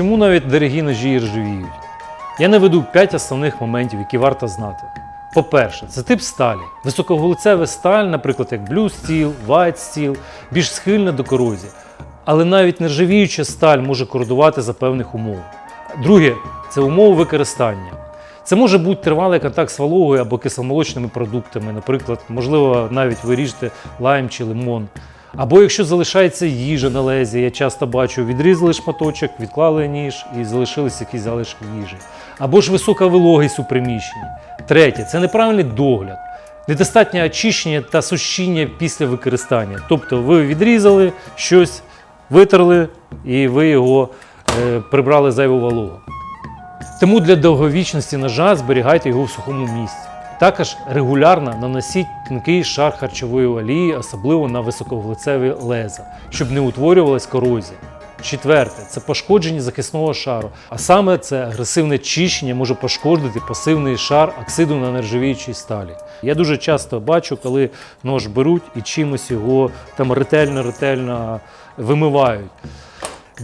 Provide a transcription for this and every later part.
Чому навіть дорогі ножі ржавіють? Я наведу 5 основних моментів, які варто знати. По-перше, це тип сталі. Високовуглецева сталь, наприклад, як Blue Steel, White Steel, більш схильна до корозії. Але навіть нержавіюча сталь може кородувати за певних умов. Друге це умови використання. Це може бути тривалий контакт з вологою або кисломолочними продуктами, наприклад, можливо, навіть ви ріжете лайм чи лимон. Або якщо залишається їжа на лезі, я часто бачу, відрізали шматочок, відклали ніж і залишились якісь залишки їжі. Або ж висока вологість у приміщенні. Третє це неправильний догляд, недостатнє очищення та сушіння після використання. Тобто ви відрізали щось, витерли і ви його е, прибрали зайву вологу. Тому для довговічності ножа зберігайте його в сухому місці. Також регулярно наносіть тонкий шар харчової олії, особливо на високовуглецеві леза, щоб не утворювалась корозія. Четверте це пошкодження захисного шару, а саме це агресивне чищення може пошкодити пасивний шар оксиду на нержавіючій сталі. Я дуже часто бачу, коли нож беруть і чимось його там ретельно-ретельно вимивають.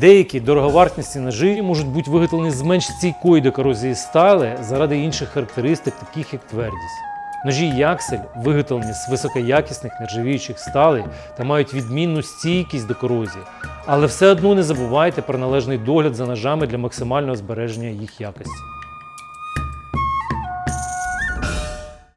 Деякі дороговартісні ножі можуть бути виготовлені з менш стійкої до корозії стали заради інших характеристик, таких як твердість. Ножі Яксель виготовлені з високоякісних нержавіючих сталей та мають відмінну стійкість до корозії. Але все одно не забувайте про належний догляд за ножами для максимального збереження їх якості.